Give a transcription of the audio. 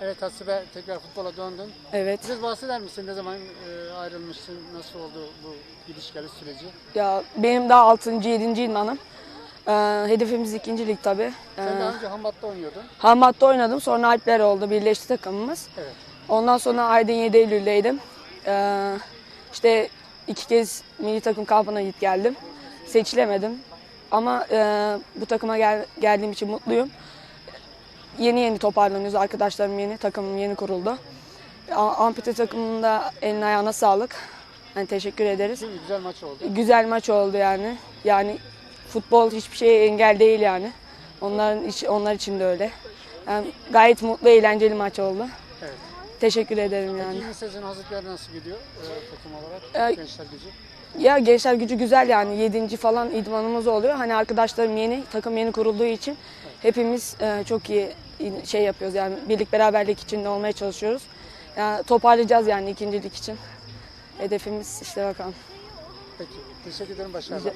Evet Hasibe tekrar futbola döndün. Evet. Biraz bahseder misin? Ne zaman e, ayrılmışsın? Nasıl oldu bu geliş süreci? Ya benim daha 6. 7. idmanım. Ee, hedefimiz ikinci lig tabii. Ee, Sen daha önce Hambat'ta oynuyordun. Hambat'ta oynadım. Sonra Alpler oldu. Birleşti takımımız. Evet. Ondan sonra Aydın 7 Eylül'deydim. Ee, işte iki kez milli takım kampına git geldim. Seçilemedim. Ama e, bu takıma gel- geldiğim için mutluyum. Yeni yeni toparlanıyoruz. Arkadaşlarım yeni, takımım yeni kuruldu. Ampute takımında eline ayağına sağlık. Yani teşekkür ederiz. Mi? Güzel maç oldu. Güzel maç oldu yani. Yani futbol hiçbir şeye engel değil yani. Onların iç- onlar için de öyle. Yani gayet mutlu, eğlenceli maç oldu. Evet. Teşekkür ederim yani. Peki sezon hazırlıkları nasıl gidiyor e, takım olarak? Ee, Gençler gücü. Ya gençler gücü güzel yani. Yedinci falan idmanımız oluyor. Hani arkadaşlarım yeni, takım yeni kurulduğu için hepimiz e, çok iyi şey yapıyoruz yani birlik beraberlik içinde olmaya çalışıyoruz. Yani toparlayacağız yani ikincilik için. Hedefimiz işte bakalım. Peki. Teşekkür ederim. Başarılar. Rica-